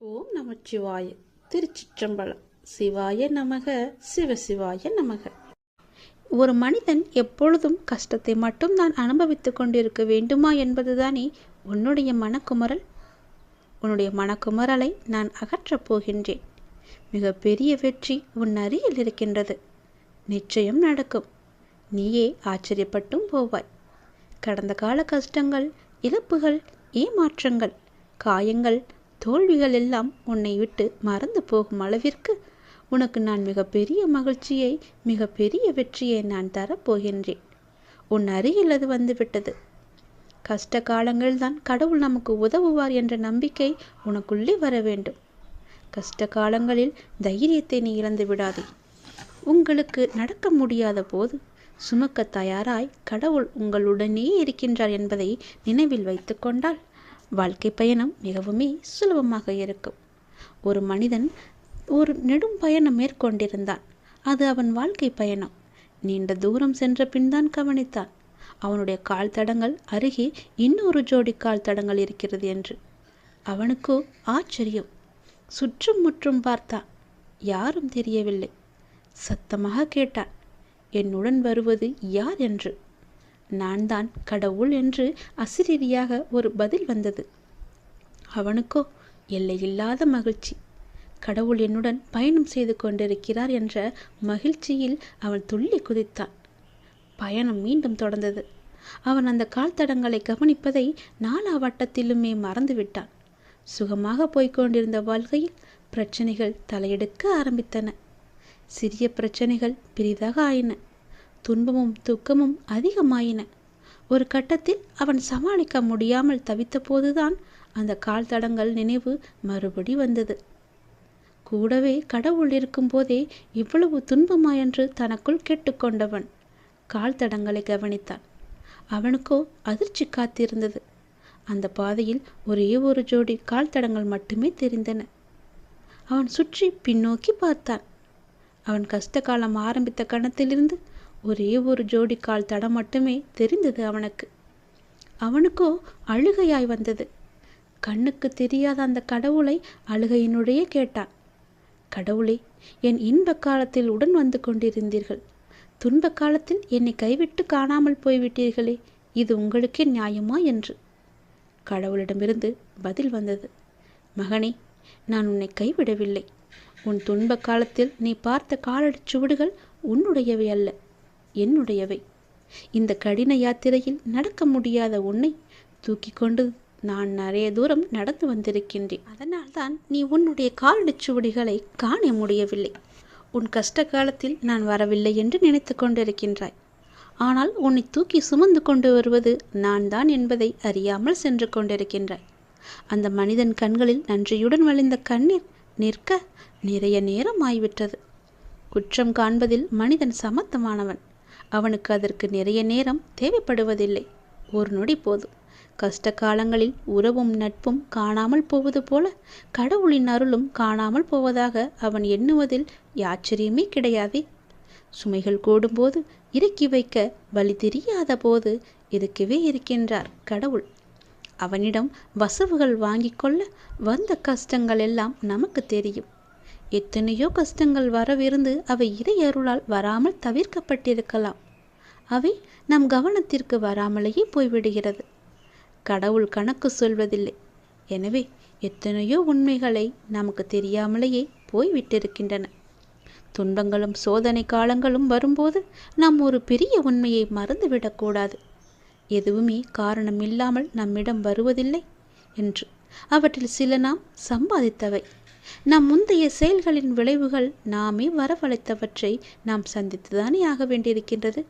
ஓம் நமச்சிவாய. திருச்சிற்றம்பலம். சிவாய நமக சிவசிவாய நமக. ஒரு மனிதன் எப்பொழுதும் கஷ்டத்தை மட்டும் நான் அனுபவித்துக் கொண்டிருக்க வேண்டுமா என்பதுதானே உன்னுடைய மனக்குமரல் உன்னுடைய மனக்குமரலை நான் அகற்றப் போகின்றேன். மிகப்பெரிய வெற்றி உன் அருகில் இருக்கின்றது. நிச்சயம் நடக்கும். நீயே ஆச்சரியப்பட்டும் போவாய். கடந்த கால கஷ்டங்கள் இழப்புகள் ஏமாற்றங்கள் காயங்கள் தோல்விகள் எல்லாம் உன்னை விட்டு மறந்து போகும் அளவிற்கு உனக்கு நான் மிகப்பெரிய மகிழ்ச்சியை மிகப்பெரிய வெற்றியை நான் தரப்போகின்றேன். உன் அருகில் அது வந்துவிட்டது. கஷ்ட காலங்கள்தான் கடவுள் நமக்கு உதவுவார் என்ற நம்பிக்கை உனக்குள்ளே வர வேண்டும். கஷ்ட காலங்களில் தைரியத்தை நீ இழந்து விடாதே. உங்களுக்கு நடக்க முடியாத போது சுமக்க தயாராய் கடவுள் உங்களுடனே இருக்கின்றார் என்பதை நினைவில் வைத்துக்கொண்டால் வாழ்க்கை பயணம் மிகவுமே சுலபமாக இருக்கும். ஒரு மனிதன் ஒரு நெடும் பயணம் மேற்கொண்டிருந்தான். அது அவன் வாழ்க்கை பயணம். நீண்ட தூரம் சென்ற பின் தான் கவனித்தான். அவனுடைய கால் தடங்கள் அருகே இன்னொரு ஜோடி கால் தடங்கள் இருக்கிறது என்று. அவனுக்கோ ஆச்சரியம். சுற்றும் முற்றும் பார்த்தான். யாரும் தெரியவில்லை. சத்தமாக கேட்டான். என்னுடன் வருவது யார் என்று. நான் தான் கடவுள் என்று அசிரீதியாக ஒரு பதில் வந்தது. அவனுக்கோ எல்லையில்லாத மகிழ்ச்சி. கடவுள் என்னுடன் பயணம் செய்து கொண்டிருக்கிறார் என்ற மகிழ்ச்சியில் அவன் துள்ளி குதித்தான். பயணம் மீண்டும் தொடர்ந்தது. அவன் அந்த கால் தடங்களை கவனிப்பதை நாலா வட்டத்திலுமே மறந்துவிட்டான். சுகமாக போய்க்கொண்டிருந்த வாழ்க்கையில் பிரச்சனைகள் தலையெடுக்க ஆரம்பித்தன. சிறிய பிரச்சனைகள் பெரிதாக ஆயின. துன்பமும் துக்கமும் அதிகமாயின. ஒரு கட்டத்தில் அவன் சமாளிக்க முடியாமல் தவித்தபோதுதான் அந்த கால் தடங்கள் நினைவு மறுபடி வந்தது. கூடவே கடவுள் இருக்கும்போதே இவ்வளவு துன்பமா என்று தனக்குள் கேட்டுக்கொண்டவன் கால் தடங்களை கவனித்தான். அவனுக்கோ அதிர்ச்சி காத்திருந்தது. அந்த பாதையில் ஒரே ஒரு ஜோடி கால் தடங்கள் மட்டுமே தெரிந்தன. அவன் சுற்றி பின்னோக்கி பார்த்தான். அவன் கஷ்ட காலம் ஆரம்பித்த கணத்திலிருந்து ஒரே ஒரு ஜோடி கால் தடம் மட்டுமே தெரிந்தது அவனுக்கு. அவனுக்கோ அழுகையாய் வந்தது. கண்ணுக்கு தெரியாத அந்த கடவுளை அழுகையினுடைய கேட்டான். கடவுளே என் இன்ப காலத்தில் உடன் வந்து கொண்டிருந்தீர்கள். துன்ப காலத்தில் என்னை கைவிட்டு காணாமல் போய்விட்டீர்களே இது உங்களுக்கே நியாயமா என்று. கடவுளிடமிருந்து பதில் வந்தது. மகனே நான் உன்னை கைவிடவில்லை. உன் துன்ப காலத்தில் நீ பார்த்த காலடிச்சுவடுகள் உன்னுடையவை அல்ல. என்னுடையவை. இந்த கடின யாத்திரையில் நடக்க முடியாத உன்னை தூக்கி கொண்டு நான் நிறைய தூரம் நடந்து வந்திருக்கின்றேன். அதனால்தான் நீ உன்னுடைய காலடிச்சுவடிகளை காண முடியவில்லை. உன் கஷ்ட காலத்தில் நான் வரவில்லை என்று நினைத்து கொண்டிருக்கின்றாய். ஆனால் உன்னை தூக்கி சுமந்து கொண்டு வருவது நான் தான் என்பதை அறியாமல் சென்று கொண்டிருக்கின்றாய். அந்த மனிதன் கண்களில் நன்றியுடன் வழிந்த கண்ணீர் நிற்க நிறைய நேரம் ஆய்விட்டது. குற்றம் காண்பதில் மனிதன் சமத்தமானவன் அவனுக்கு அதற்கு நிறைய நேரம் தேவைப்படுவதில்லை. ஒரு நொடி போதும். கஷ்ட காலங்களில் உறவும் நட்பும் காணாமல் போவது போல கடவுளின் அருளும் காணாமல் போவதாக அவன் எண்ணுவதில் ஆச்சரியமே கிடையாதே. சுமைகள் கூடும்போது இறக்கி வைக்க வழி தெரியாத போது இருக்கவே இருக்கின்றார் கடவுள். அவனிடம் வசவுகள் வாங்கிக் கொள்ள வந்த கஷ்டங்கள் எல்லாம் நமக்கு தெரியும். எத்தனையோ கஷ்டங்கள் வரவிருந்து அவை இறையருளால் வராமல் தவிர்க்கப்பட்டிருக்கலாம். அவை நம் கவனத்திற்கு வராமலேயே போய்விடுகிறது. கடவுள் கணக்கு சொல்வதில்லை. எனவே எத்தனையோ உண்மைகளை நமக்கு தெரியாமலேயே போய்விட்டிருக்கின்றன. துன்பங்களும் சோதனை காலங்களும் வரும்போது நாம் ஒரு பெரிய உண்மையை மறந்துவிடக்கூடாது. எதுவுமே காரணம் இல்லாமல் நம்மிடம் வருவதில்லை என்று. அவற்றில் சில நாம் சம்பாதித்தவை. நம் முந்தைய செயல்களின் விளைவுகள் நாமே வரவழைத்தவற்றை நாம் சந்தித்துதானே ஆக வேண்டியிருக்கின்றது.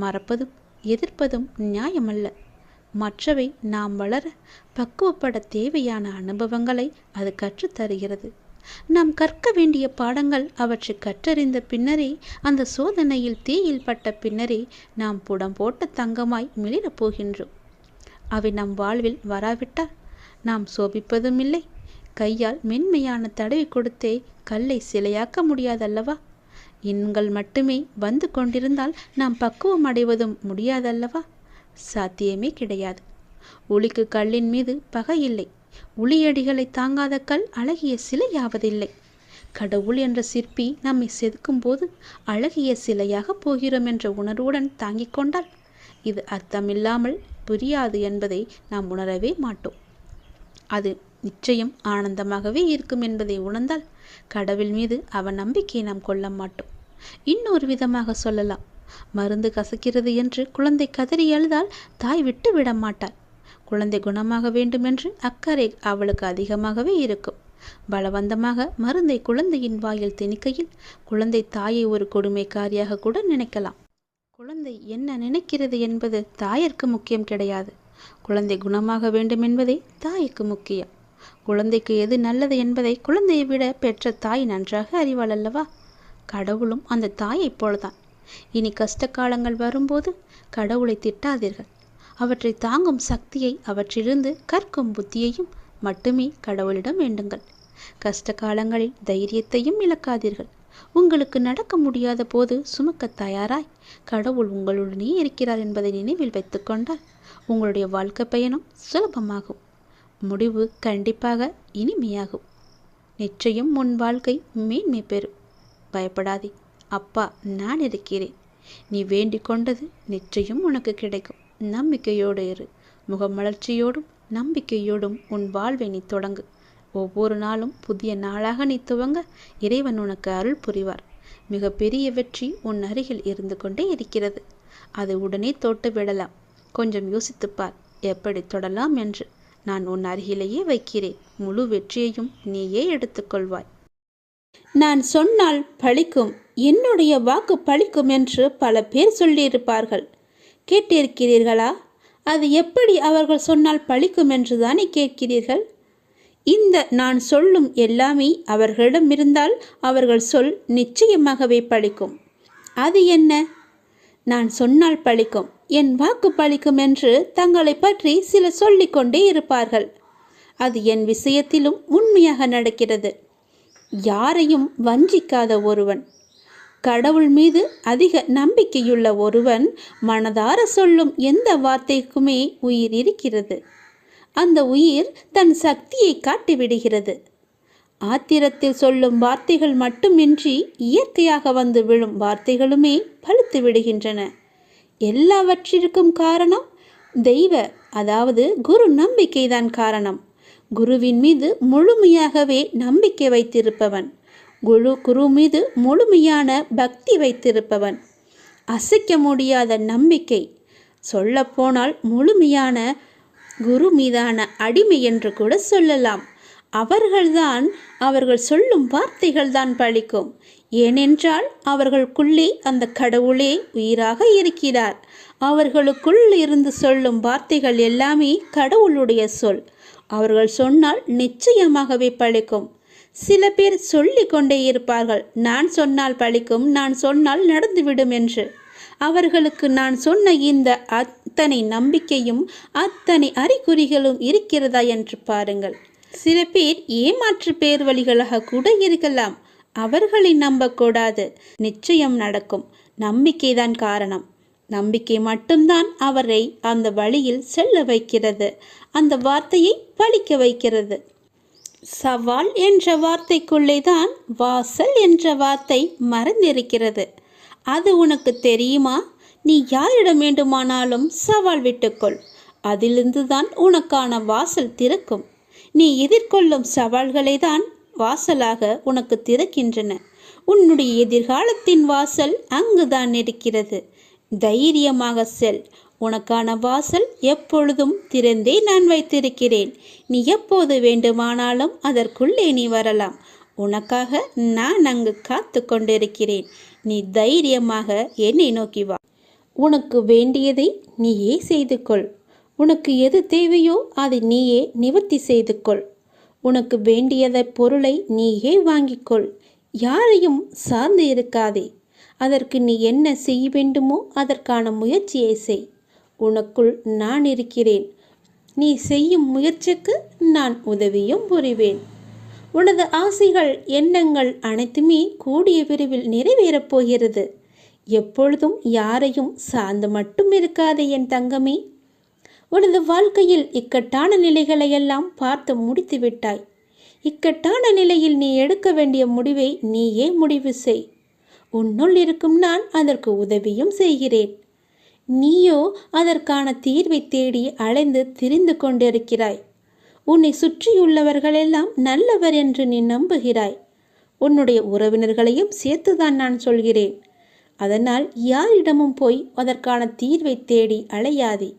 மறப்பதும் எதிர்ப்பதும் நியாயமல்ல. மற்றவை நாம் வளர பக்குவப்பட தேவையான அனுபவங்களை அது கற்றுத்தருகிறது நாம் கற்க வேண்டிய பாடங்கள் அவற்றை கற்றறிந்த பின்னரே அந்த சோதனையில் தீயில் பட்ட பின்னரே நாம் புடம் போட்ட தங்கமாய் மிளிரப் போகின்றோம். அவை நம் வாழ்வில் வராவிட்டால் நாம் சோபிப்பதும் இல்லை கையால் மென்மையான தடவி கொடுத்தே கல்லை சிலையாக்க முடியாதல்லவா? எண்கள் மட்டுமே வந்து கொண்டிருந்தால் நாம் பக்குவம் அடைவதும் முடியாதல்லவா? சாத்தியமே கிடையாது. ஒளிக்கு கல்லின் மீது பகை இல்லை. உளியடிகளை தாங்காத கல் அழகிய சிலையாவதில்லை. கடவுள் என்ற சிற்பி நம்மை செதுக்கும் போது அழகிய சிலையாக போகிறோம் என்ற உணர்வுடன் தாங்கிக் கொண்டால் இது அர்த்தமில்லாமல் புரியாது என்பதை நாம் உணரவே மாட்டோம். அது நிச்சயம் ஆனந்தமாகவே இருக்கும் என்பதை உணர்ந்தால் கடவுள் மீது அவன் நம்பிக்கையை நாம் கொள்ள மாட்டோம். இன்னொரு விதமாக சொல்லலாம். மருந்து கசக்கிறது என்று குழந்தை கதறி அழுதால் தாய் விட்டு விட மாட்டாள். குழந்தை குணமாக வேண்டுமென்று அக்கறை அவளுக்கு அதிகமாகவே இருக்கும். பலவந்தமாக மருந்தை குழந்தையின் வாயில் திணிக்கையில் குழந்தை தாயை ஒரு கொடுமைக்காரியாக கூட நினைக்கலாம். குழந்தை என்ன நினைக்கிறது என்பது தாயிற்கு முக்கியம் கிடையாது. குழந்தை குணமாக வேண்டும் என்பதே தாய்க்கு முக்கியம். குழந்தைக்கு எது நல்லது என்பதை குழந்தையை விட பெற்ற தாய் நன்றாக அறிவாள் அல்லவா கடவுளும் அந்த தாயைப் போலதான். இனி கஷ்ட காலங்கள் வரும்போது கடவுளை திட்டாதீர்கள். அவற்றை தாங்கும் சக்தியை அவற்றிலிருந்து கற்கும் புத்தியையும் மட்டுமே கடவுளிடம் வேண்டுங்கள். கஷ்ட காலங்களில் தைரியத்தையும் இழக்காதீர்கள். உங்களுக்கு நடக்க முடியாத போது சுமக்க தயாராய். கடவுள் உங்களுடனே இருக்கிறார் என்பதை நினைவில் வைத்துக்கொண்டால் உங்களுடைய வாழ்க்கை பயணம் சுலபமாகும். முடிவு கண்டிப்பாக இனிமையாகும். நிச்சயம் உன் வாழ்க்கை மேன்மை பெறும். பயப்படாதே. அப்பா நான் இருக்கிறேன் நீ வேண்டிக் கொண்டது நிச்சயம் உனக்கு கிடைக்கும். நம்பிக்கையோடு இரு. முகமலர்ச்சியோடும் நம்பிக்கையோடும் உன் வாழ்வை நீ தொடங்கு. ஒவ்வொரு நாளும் புதிய நாளாக நீ துவங்க இறைவன் உனக்கு அருள் புரிவார். மிக பெரிய வெற்றி உன் அருகில் இருந்து கொண்டே இருக்கிறது. அது உடனே தொட்டு விடலாம். கொஞ்சம் யோசித்துப்பார் எப்படி தொடலாம் என்று. நான் உன் அருகிலேயே வைக்கிறேன். முழு வெற்றியையும் நீயே எடுத்துக்கொள்வாய். நான் சொன்னால் பழிக்கும் என்னுடைய வாக்கு பழிக்கும் என்று பல பேர் சொல்லியிருப்பார்கள். கேட்டிருக்கிறீர்களா? அது எப்படி அவர்கள் சொன்னால் பழிக்கும் என்று தானே கேட்கிறீர்கள்? இந்த நான் சொல்லும் எல்லாமே அவர்களிடம் இருந்தால் அவர்கள் சொல் நிச்சயமாகவே பழிக்கும். அது என்ன? நான் சொன்னால் பழிக்கும். என் வாக்கு பழிக்கும் என்று தங்களை பற்றி சில சொல்லிக்கொண்டே இருப்பார்கள். அது என் விஷயத்திலும் உண்மையாக நடக்கிறது. யாரையும் வஞ்சிக்காத ஒருவன். கடவுள் மீது அதிக நம்பிக்கையுள்ள ஒருவன் மனதார சொல்லும் எந்த வார்த்தைக்குமே உயிர் இருக்கிறது. அந்த உயிர் தன் சக்தியை காட்டிவிடுகிறது. ஆத்திரத்தில் சொல்லும் வார்த்தைகள் மட்டுமின்றி இயற்கையாக வந்து விழும் வார்த்தைகளுமே பழுத்து விடுகின்றன எல்லாவற்றிற்கும் காரணம் தெய்வ அதாவது குரு நம்பிக்கைதான் காரணம். குருவின் மீது முழுமையாகவே நம்பிக்கை வைத்திருப்பவன். குரு குரு மீது முழுமையான பக்தி வைத்திருப்பவன். அசைக்க முடியாத நம்பிக்கை. சொல்லப்போனால் முழுமையான குரு மீதான அடிமை என்று கூட சொல்லலாம். அவர்கள்தான் அவர்கள் சொல்லும் வார்த்தைகள்தான் பழிக்கும். ஏனென்றால் அவர்களுக்குள்ளே அந்த கடவுளே உயிராக இருக்கிறார். அவர்களுக்குள் இருந்து சொல்லும் வார்த்தைகள் எல்லாமே கடவுளுடைய சொல். அவர்கள் சொன்னால் நிச்சயமாகவே பழிக்கும். சில பேர் சொல்லி கொண்டே இருப்பார்கள். நான் சொன்னால் பழிக்கும் நான் சொன்னால் நடந்துவிடும் என்று. அவர்களுக்கு நான் சொன்ன இந்த அத்தனை நம்பிக்கையும் அத்தனை அறிகுறிகளும் இருக்கிறதா என்று பாருங்கள். சில பேர் ஏமாற்று பேர் வழிகளாக கூட இருக்கலாம். அவர்களை நம்பக்கூடாது. நிச்சயம் நடக்கும். நம்பிக்கைதான் காரணம். நம்பிக்கை மட்டும்தான் அவரை அந்த வழியில் செல்ல வைக்கிறது. அந்த வார்த்தையை பழிக்க வைக்கிறது. சவால் என்ற வார்த்தைக்குள்ளே தான் வாசல் என்ற வார்த்தை மறந்திருக்கிறது. அது உனக்கு தெரியுமா? நீ யாரிடம் வேண்டுமானாலும் சவால் விட்டுக்கொள். அதிலிருந்து தான் உனக்கான வாசல் திறக்கும். நீ எதிர்கொள்ளும் சவால்களை தான் வாசலாக உனக்கு திறக்கின்றன. உன்னுடைய எதிர்காலத்தின் வாசல் அங்குதான் இருக்கிறது. தைரியமாக செல். உனக்கான வாசல் எப்பொழுதும் திறந்தே நான் வைத்திருக்கிறேன். நீ எப்போது வேண்டுமானாலும் அதற்குள்ளே நீ வரலாம். உனக்காக நான் அங்கு காத்து கொண்டிருக்கிறேன். நீ தைரியமாக என்னை நோக்கி வா. உனக்கு வேண்டியதை நீயே செய்து கொள் உனக்கு எது தேவையோ அதை நீயே நிவர்த்தி செய்து கொள் உனக்கு வேண்டியத பொருளை நீயே வாங்கிக்கொள். யாரையும் சார்ந்து இருக்காதே. அதற்கு நீ என்ன செய்ய வேண்டுமோ அதற்கான முயற்சியை செய். உனக்குள் நான் இருக்கிறேன். நீ செய்யும் முயற்சிக்கு நான் உதவியும் புரிவேன். உனது ஆசைகள் எண்ணங்கள் அனைத்துமே கூடிய விரைவில் நிறைவேறப் போகிறது. எப்பொழுதும் யாரையும் சார்ந்து மட்டும் இருக்காதே என் தங்கமே. உனது வாழ்க்கையில் இக்கட்டான நிலைகளையெல்லாம் பார்த்து முடித்து விட்டாய் இக்கட்டான நிலையில் நீ எடுக்க வேண்டிய முடிவை நீயே முடிவு செய். உன்னுள் இருக்கும் நான் அதற்கு உதவியும் செய்கிறேன். நீயோ அதற்கான தீர்வை தேடி அலைந்து திரிந்து கொண்டிருக்கிறாய். உன்னை சுற்றியுள்ளவர்களெல்லாம் நல்லவர் என்று நீ நம்புகிறாய். உன்னுடைய உறவினர்களையும் சேர்த்துதான் நான் சொல்கிறேன். அதனால் யாரிடமும் போய் அதற்கான தீர்வை தேடி அலையாதே.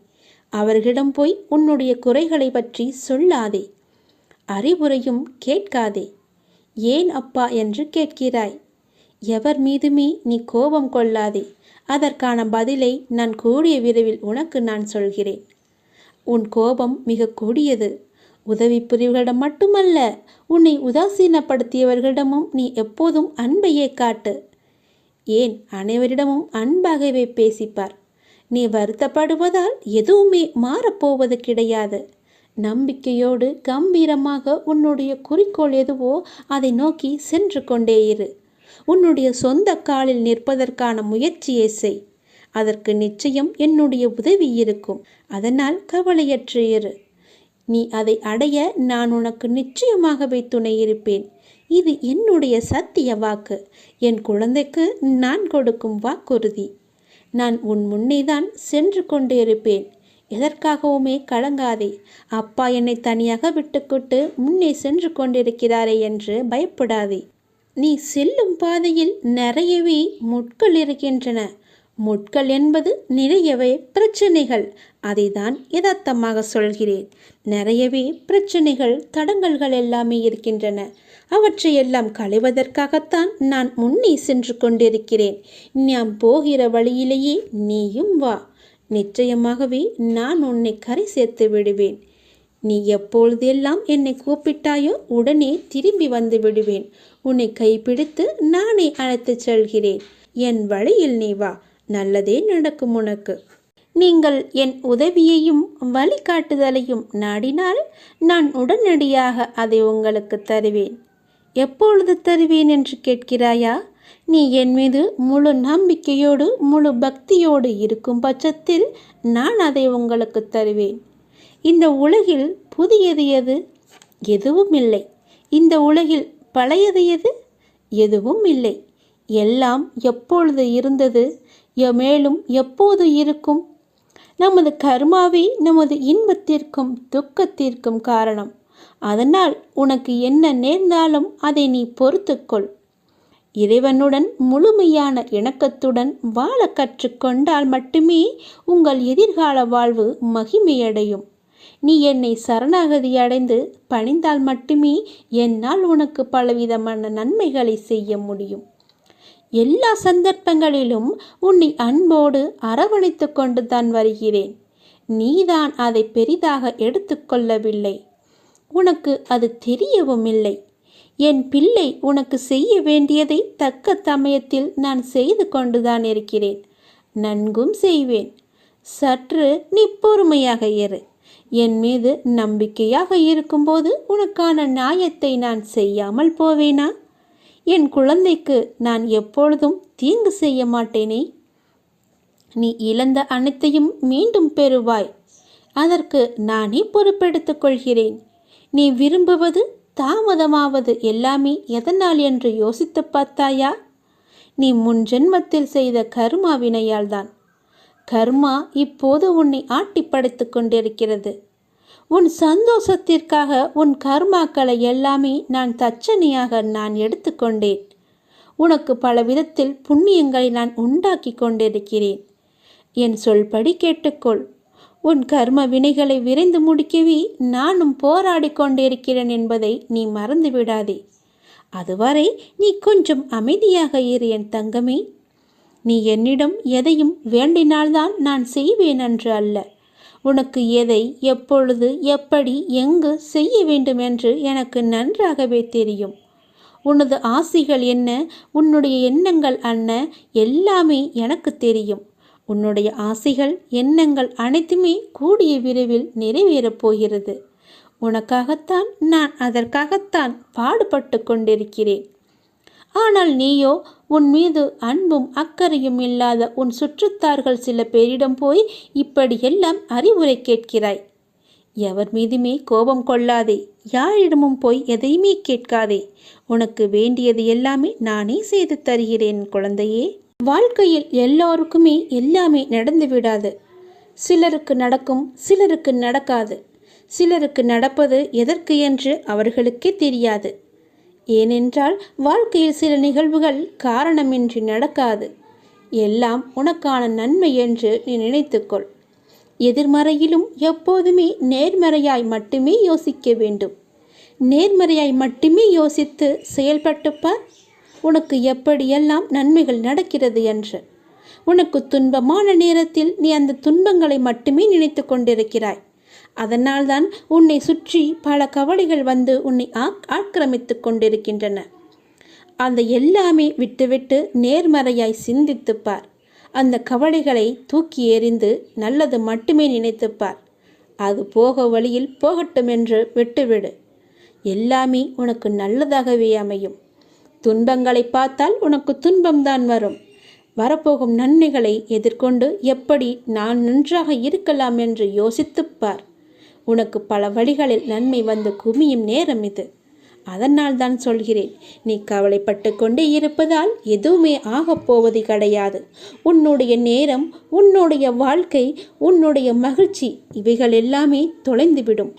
அவர்களிடம் போய் உன்னுடைய குறைகளை பற்றி சொல்லாதே. அறிவுரையும் கேட்காதே. ஏன் அப்பா என்று கேட்கிறாய்? எவர் மீதுமே நீ கோபம் கொள்ளாதே. அதற்கான பதிலை நான் கூடிய விரைவில் உனக்கு நான் சொல்கிறேன். உன் கோபம் மிக கூடியது. உதவி புரிவர்களிடம் மட்டுமல்ல உன்னை உதாசீனப்படுத்தியவர்களிடமும் நீ எப்போதும் அன்பையே காட்டு. ஏன் அனைவரிடமும் அன்பாகவே பேசிப்பார். நீ வருத்தப்படுவதால் எதுவுமே மாறப்போவது கிடையாது. நம்பிக்கையோடு கம்பீரமாக உன்னுடைய குறிக்கோள் எதுவோ அதை நோக்கி சென்று கொண்டே இரு. உன்னுடைய சொந்த காலில் நிற்பதற்கான முயற்சியை செய். அதற்கு நிச்சயம் என்னுடைய உதவி இருக்கும். அதனால் கவலையற்று இரு. நீ அதை அடைய நான் உனக்கு நிச்சயமாகவே துணை இருப்பேன். இது என்னுடைய சத்திய வாக்கு. என் குழந்தைக்கு நான் கொடுக்கும் வாக்குறுதி. நான் உன் முன்னேதான் சென்று கொண்டிருப்பேன். எதற்காகவுமே கலங்காதே. அப்பா என்னை தனியாக விட்டுக்கொண்டு முன்னே சென்று கொண்டிருக்கிறாரே என்று பயப்படாதே. நீ செல்லும் பாதையில் நிறையவே முட்கள் இருக்கின்றன. முட்கள் என்பது நிறையவே பிரச்சனைகள். அதை தான் யதார்த்தமாக சொல்கிறேன். நிறையவே பிரச்சனைகள் தடங்கல்கள் எல்லாமே இருக்கின்றன. அவற்றையெல்லாம் களைவதற்காகத்தான் நான் முன்னே சென்று கொண்டிருக்கிறேன். நாம் போகிற வழியிலேயே நீயும் வா. நிச்சயமாகவே நான் உன்னை கரை சேர்த்து விடுவேன். நீ எப்பொழுதெல்லாம் என்னை கூப்பிட்டாயோ உடனே திரும்பி வந்து விடுவேன். உன்னை கைப்பிடித்து நானே அழைத்துச் செல்கிறேன். என் வழியில் நீ வா. நல்லதே நடக்கும் உனக்கு. நீங்கள் என் உதவியையும் வழிகாட்டுதலையும் நாடினால் நான் உடனடியாக அதை உங்களுக்கு தருவேன். எப்பொழுது தருவேன் என்று கேட்கிறாயா? நீ என் மீது முழு நம்பிக்கையோடு முழு பக்தியோடு இருக்கும் பட்சத்தில் நான் அதை உங்களுக்கு தருவேன். இந்த உலகில் புதியது எது? எதுவும் இல்லை. இந்த உலகில் பழையது எது? எதுவும் இல்லை. எல்லாம் எப்பொழுது இருந்தது? மேலும் எப்போது இருக்கும்? நமது கர்மாவே நமது இன்பத்திற்கும் துக்கத்திற்கும் காரணம். அதனால் உனக்கு என்ன நேர்ந்தாலும் அதை நீ பொறுத்துக்கொள். இறைவனுடன் முழுமையான இணக்கத்துடன் வாழ கற்றுக்கொண்டால் மட்டுமே உங்கள் எதிர்கால வாழ்வு மகிமையடையும். நீ என்னை சரணாகதி அடைந்து பணிந்தால் மட்டுமே என்னால் உனக்கு பலவிதமான நன்மைகளை செய்ய முடியும். எல்லா சந்தர்ப்பங்களிலும் உன்னை அன்போடு அரவணைத்து கொண்டு தான் வருகிறேன். நீதான் அதை பெரிதாக எடுத்துக்கொள்ளவில்லை உனக்கு அது தெரியவும் இல்லை. என் பிள்ளை உனக்கு செய்ய வேண்டியதை தக்க சமயத்தில் நான் செய்து கொண்டுதான் இருக்கிறேன். நன்கும் செய்வேன். சற்று நீ பொறுமையாக இரு. என் மீது நம்பிக்கையாக இருக்கும்போது உனக்கான நியாயத்தை நான் செய்யாமல் போவேனா? என் குழந்தைக்கு நான் எப்பொழுதும் தீங்கு செய்ய மாட்டேனே? நீ இழந்த அனைத்தையும் மீண்டும் பெறுவாய். அதற்கு நானே பொறுப்பெடுத்துக் கொள்கிறேன். நீ விரும்புவது தாமதமாவது எல்லாமே எதனால் என்று யோசித்து பார்த்தாயா? நீ முன் ஜென்மத்தில் செய்த கர்மா வினையால்தான். கர்மா இப்போது உன்னை ஆட்டி படைத்து கொண்டிருக்கிறது. உன் சந்தோஷத்திற்காக உன் கர்மாக்களை எல்லாமே நான் தச்சனையாக நான் எடுத்துக்கொண்டேன் உனக்கு பல விதத்தில் புண்ணியங்களை நான் உண்டாக்கி கொண்டிருக்கிறேன். என் சொல்படி கேட்டுக்கொள். உன் கர்ம வினைகளை விரைந்து முடிக்கவே நானும் போராடி கொண்டிருக்கிறேன் என்பதை நீ மறந்து விடாதே. அதுவரை நீ கொஞ்சம் அமைதியாக இரு என் தங்கமே. நீ என்னிடம் எதையும் வேண்டினால்தான் நான் செய்வேன் என்று அல்ல. உனக்கு எதை எப்பொழுது எப்படி எங்கு செய்ய வேண்டும் என்று எனக்கு நன்றாகவே தெரியும். உனது ஆசைகள் என்ன உன்னுடைய எண்ணங்கள் அன்ன எல்லாமே எனக்கு தெரியும். உன்னுடைய ஆசைகள் எண்ணங்கள் அனைத்துமே கூடிய விரைவில் நிறைவேறப் போகிறது. உனக்காகத்தான் நான் அதற்காகத்தான் பாடுபட்டு கொண்டிருக்கிறேன். ஆனால் நீயோ உன் மீது அன்பும் அக்கறையும் இல்லாத உன் சுற்றுத்தார்கள் சில பேரிடம் போய் இப்படியெல்லாம் அறிவுரை கேட்கிறாய். எவர் மீதுமே கோபம் கொள்ளாதே யாரிடமும் போய் எதையுமே கேட்காதே. உனக்கு வேண்டியது எல்லாமே நானே செய்து தருகிறேன் குழந்தையே. வாழ்க்கையில் எல்லோருக்குமே எல்லாமே நடந்து விடாது. சிலருக்கு நடக்கும் சிலருக்கு நடக்காது. சிலருக்கு நடப்பது எதற்கு என்று அவர்களுக்கே தெரியாது. ஏனென்றால் வாழ்க்கையில் சில நிகழ்வுகள் காரணமின்றி நடக்காது. எல்லாம் உனக்கான நன்மை என்று நீ நினைத்துக்கொள். எதிர்மறையிலும் எப்போதுமே நேர்மறையாய் மட்டுமே யோசிக்க வேண்டும். நேர்மறையாய் மட்டுமே யோசித்து செயல்பட்டு பார் உனக்கு எப்படியெல்லாம் நன்மைகள் நடக்கிறது என்று. உனக்கு துன்பமான நேரத்தில் நீ அந்த துன்பங்களை மட்டுமே நினைத்து கொண்டிருக்கிறாய். அதனால்தான் உன்னை சுற்றி பல கவலைகள் வந்து உன்னை ஆக்கிரமித்து கொண்டிருக்கின்றன. அந்த எல்லாமே விட்டுவிட்டு நேர்மறையாய் சிந்தித்துப்பார் அந்த கவலைகளை தூக்கி எறிந்து நல்லது மட்டுமே நினைத்துப்பார் அது போக வழியில் போகட்டும் என்று விட்டுவிடு. எல்லாமே உனக்கு நல்லதாகவே அமையும். துன்பங்களை பார்த்தால் உனக்கு துன்பம்தான் வரும். வரப்போகும் நன்மைகளை எதிர்கொண்டு எப்படி நான் நன்றாக இருக்கலாம் என்று யோசித்துப்பார் உனக்கு பல வழிகளில் நன்மை வந்து குமியும் நேரம் இது. அதனால் தான் சொல்கிறேன் நீ கவலைப்பட்டு கொண்டே இருப்பதால் எதுவுமே ஆகப் போவது கிடையாது. உன்னுடைய நேரம் உன்னுடைய வாழ்க்கை உன்னுடைய மகிழ்ச்சி இவைகள் எல்லாமே தொலைந்துவிடும்.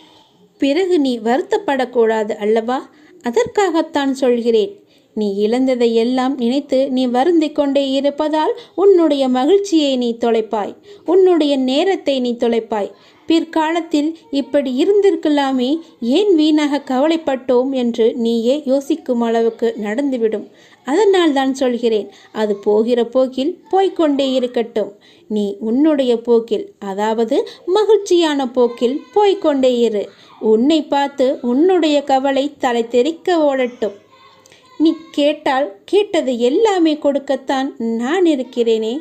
பிறகு நீ வருத்தப்படக்கூடாது அல்லவா? அதற்காகத்தான் சொல்கிறேன் நீ இழந்ததை எல்லாம் நினைத்து நீ வருந்திக் கொண்டே இருப்பதால் உன்னுடைய மகிழ்ச்சியை நீ தொலைப்பாய். உன்னுடைய நேரத்தை நீ தொலைப்பாய். பிற்காலத்தில் இப்படி இருந்திருக்கலாமே ஏன் வீணாக கவலைப்பட்டோம் என்று நீயே யோசிக்கும் அளவுக்கு நடந்துவிடும். அதனால் தான் சொல்கிறேன் அது போகிற போக்கில் போய்கொண்டே இருக்கட்டும். நீ உன்னுடைய போக்கில் அதாவது மகிழ்ச்சியான போக்கில் போய்கொண்டே இரு. உன்னை பார்த்து உன்னுடைய கவலை தலை தெறிக்க ஓடட்டும். நீ கேட்டால் கேட்டது எல்லாமே கொடுக்கத்தான் நான் இருக்கிறேனே.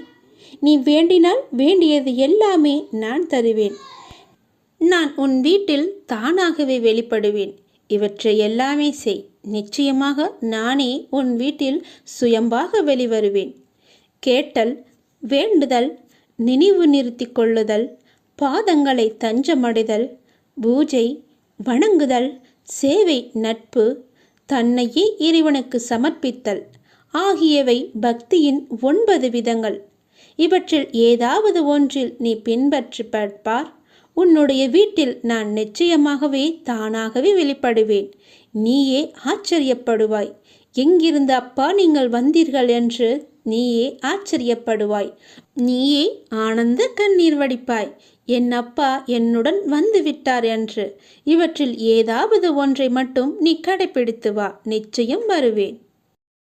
நீ வேண்டினால் வேண்டியது எல்லாமே நான் தருவேன். நான் உன் வீட்டில் தானாகவே வெளிப்படுவேன். இவற்றை எல்லாமே செய். நிச்சயமாக நானே உன் வீட்டில் சுயம்பாக வெளிவருவேன். கேட்டல் வேண்டுதல் நினைவு நிறுத்தி கொள்ளுதல் பாதங்களை தஞ்சமடைதல் பூஜை வணங்குதல் சேவை நட்பு தன்னையே இறைவனுக்கு சமர்ப்பித்தல். ஆகியவை பக்தியின் ஒன்பது விதங்கள். இவற்றில் ஏதாவது ஒன்றில் நீ பின்பற்றி பார்ப்பார். உன்னுடைய வீட்டில் நான் நிச்சயமாகவே தானாகவே வெளிப்படுவேன். நீயே ஆச்சரியப்படுவாய். எங்கிருந்து அப்பா நீங்கள் வந்தீர்கள் என்று நீயே ஆச்சரியப்படுவாய். நீயே ஆனந்த கண்ணீர் வடிப்பாய். என் அப்பா என்னுடன் வந்து விட்டார் என்று. இவற்றில் ஏதாவது ஒன்றை மட்டும் நீ கடைபிடித்து வா. நிச்சயம் வருவேன்.